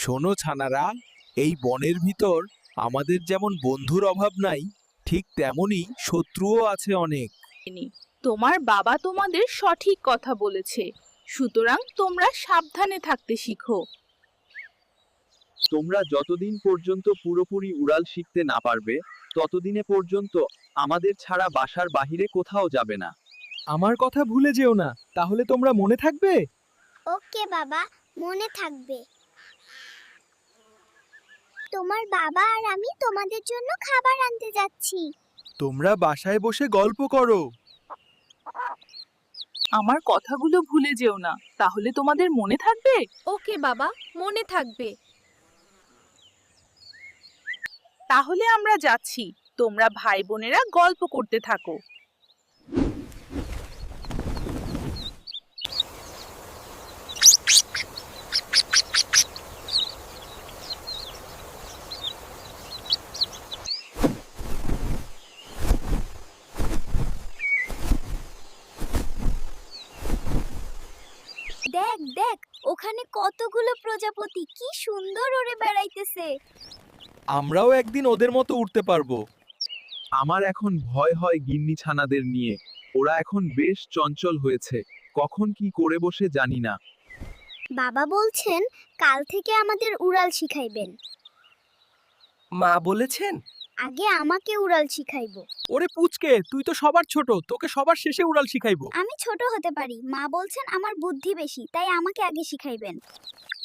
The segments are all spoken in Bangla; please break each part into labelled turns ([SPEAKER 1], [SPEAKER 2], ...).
[SPEAKER 1] শোনো ছানারা এই বনের ভিতর আমাদের যেমন বন্ধুর অভাব নাই ঠিক তেমনই শত্রুও আছে অনেক।
[SPEAKER 2] তোমার বাবা তোমাদের সঠিক কথা বলেছে সুতরাং তোমরা সাবধানে থাকতে শিখো।
[SPEAKER 3] তোমরা যতদিন পর্যন্ত পুরোপুরি উড়াল শিখতে না পারবে ততদিনে পর্যন্ত আমাদের ছাড়া বাসার বাহিরে কোথাও যাবে না।
[SPEAKER 1] আমার কথা ভুলে যেও না তাহলে তোমরা মনে থাকবে?
[SPEAKER 4] ওকে বাবা মনে থাকবে। তোমার বাবা আর আমি তোমাদের জন্য খাবার আনতে যাচ্ছি।
[SPEAKER 1] তোমরা বাসায় বসে গল্প করো।
[SPEAKER 2] আমার কথাগুলো ভুলে যেও না তাহলে তোমাদের মনে থাকবে?
[SPEAKER 5] ওকে বাবা মনে থাকবে।
[SPEAKER 2] তাহলে আমরা যাচ্ছি। তোমরা ভাই বোনেরা গল্প করতে থাকো।
[SPEAKER 4] দেখ দেখ ওখানে কতগুলো প্রজাপতি। কি সুন্দর উড়ে বেড়াইতেছে।
[SPEAKER 1] আমরাও একদিন ওদের মতো উঠতে পারব।
[SPEAKER 3] আমার এখন ভয় হয় গিন্নি ছানাদের নিয়ে। ওরা এখন বেশ চঞ্চল হয়েছে। কখন কি করে বসে জানি না।
[SPEAKER 4] বাবা বলছেন কাল থেকে আমাদের উড়াল শিখাইবেন।
[SPEAKER 1] মা বলেছেন?
[SPEAKER 4] আগে আমাকে উড়াল শিখাইবো।
[SPEAKER 1] ওরে পুচকে তুই তো সবার ছোট তোকে সবার শেষে উড়াল শিখাইবো।
[SPEAKER 4] আমি ছোট হতে পারি মা বলছেন আমার বুদ্ধি বেশি তাই আমাকে আগে শিখাইবেন।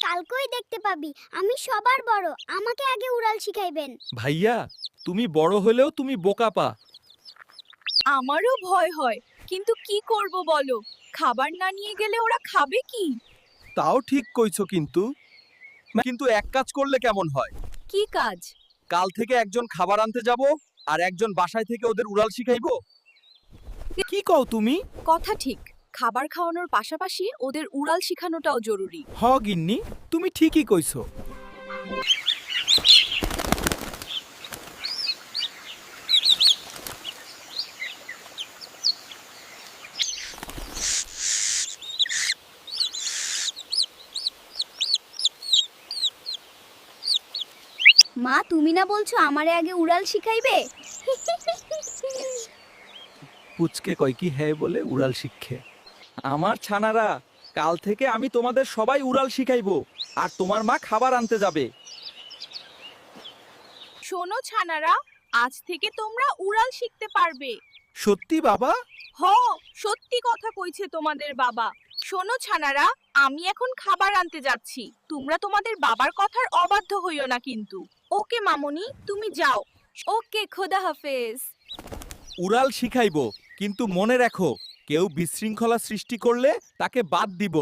[SPEAKER 4] কালকেই দেখতে পাবি আমি সবার বড় আমাকে আগে উড়াল শিখাইবেন।
[SPEAKER 1] ভাইয়া তুমি বড় হলেও তুমি বোকা পা।
[SPEAKER 5] আমারও ভয় হয় কিন্তু কি করব বলো? খাবার না নিয়ে গেলে ওরা খাবে কি?
[SPEAKER 1] তাও ঠিক কইছো কিন্তু। কিন্তু এক কাজ করলে কেমন হয়?
[SPEAKER 5] কি কাজ?
[SPEAKER 1] কাল থেকে একজন খাবার আনতে যাব আর একজন বাসায় থেকে ওদের উড়াল শিখাইবো? কি কও তুমি?
[SPEAKER 5] কথা ঠিক। খাবার খাওয়ানোর পাশাপাশি ওদের উড়াল শিখানোটাও জরুরি।
[SPEAKER 1] হ গিন্নি। তুমি ঠিকই কইছো।
[SPEAKER 4] মা তুমি না বলছো আমারে আগে উড়াল শিখাইবে?
[SPEAKER 1] পুচকে কয় কি হ্যাঁ বলে উড়াল শিখে। আমার ছানারা কাল থেকে আমি তোমাদের সবাই উড়াল শিখাইবো আর তোমার মা খাবার আনতে যাবে।
[SPEAKER 2] শোনো ছানারা আজ থেকে তোমরা উড়াল শিখতে পারবে।
[SPEAKER 1] সত্যি বাবা?
[SPEAKER 2] হ সত্যি কথা কইছে তোমাদের বাবা। শোনো ছানারা আমি এখন খাবার আনতে যাচ্ছি। তোমরা তোমাদের বাবার কথার অবাধ্য হইও না কিন্তু। ওকে মামনি, তুমি যাও।
[SPEAKER 5] ওকে, খোদা হাফেজ।
[SPEAKER 1] উড়াল শিখাইব, কিন্তু মনে রাখো, কেউ বিশৃঙ্খলা সৃষ্টি করলে তাকে বাদ দিব।